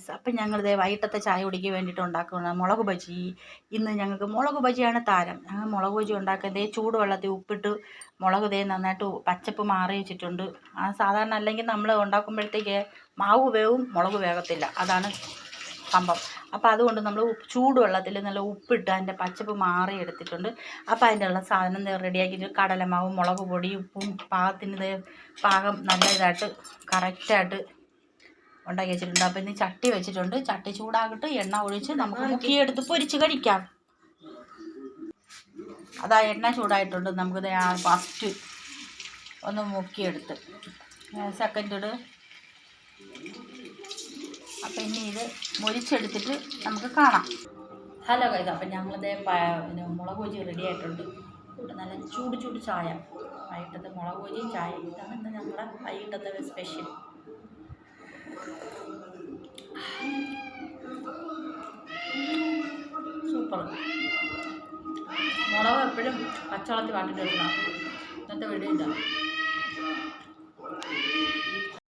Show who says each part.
Speaker 1: Guys അപ്പം ദേ വൈകിട്ടത്തെ ചായ കുടിക്കാൻ വേണ്ടിയിട്ട് ഉണ്ടാക്കുന്നത് മുളക് ബജി. ഇന്ന് ഞങ്ങൾക്ക് മുളക് ബജിയാണ് താരം. ഞങ്ങൾ മുളക് ബജി ഉണ്ടാക്കുന്നത് ചൂടുവെള്ളത്തിൽ ഉപ്പിട്ട് മുളക് ദേ നന്നായിട്ട് പച്ചപ്പ് മാറി വെച്ചിട്ടുണ്ട്. ആ സാധാരണ അല്ലെങ്കിൽ നമ്മൾ ഉണ്ടാക്കുമ്പോഴത്തേക്ക് മാവ് വേവും മുളക് വേകത്തില്ല അതാണ് സംഭവം. അപ്പോൾ അതുകൊണ്ട് നമ്മൾ ചൂടുവെള്ളത്തിൽ നല്ല ഉപ്പിട്ട് അതിന്റെ പച്ചപ്പ് മാറി എടുത്തിട്ടുണ്ട്. അപ്പോൾ അതിന്റെ ഉള്ള സാധനം റെഡിയാക്കിയിട്ട് കടലമാവും മുളക് പൊടി ഉപ്പും പാകത്തിന് ഇത് പാകം നല്ല ഇതായിട്ട് കറക്റ്റായിട്ട് ഉണ്ടാക്കി വെച്ചിട്ടുണ്ട്. അപ്പം ഇനി ചട്ടി വെച്ചിട്ടുണ്ട്. ചട്ടി ചൂടാകിട്ട് എണ്ണ ഒഴിച്ച് നമുക്ക് മുക്കിയെടുത്ത് പൊരിച്ച് കഴിക്കാം. അതാ എണ്ണ ചൂടായിട്ടുണ്ട്. നമുക്കിത് ഫസ്റ്റ് ഒന്ന് മുക്കിയെടുത്ത്. സെക്കൻഡ് ഇട്. അപ്പം ഇനി ഇത് മുരിച്ചെടുത്തിട്ട് നമുക്ക് കാണാം. ഹലോ കൈത അപ്പം ഞങ്ങളിത് പിന്നെ മുളക് കൊച്ചി റെഡി ആയിട്ടുണ്ട്. ഇവിടെ നല്ല ചൂട് ചൂട് ചായ. വൈകിട്ടത്തെ മുളക് കൊച്ചിയും ചായ ഇതാണ് ഞങ്ങളുടെ വൈകിട്ടത്തെ സ്പെഷ്യൽ സൂപ്പർ. മുളക് എപ്പോഴും പച്ചവളത്തിൽ വാട്ടിട്ട് ഇന്നത്തെ വീഡിയോ ഇതാണ്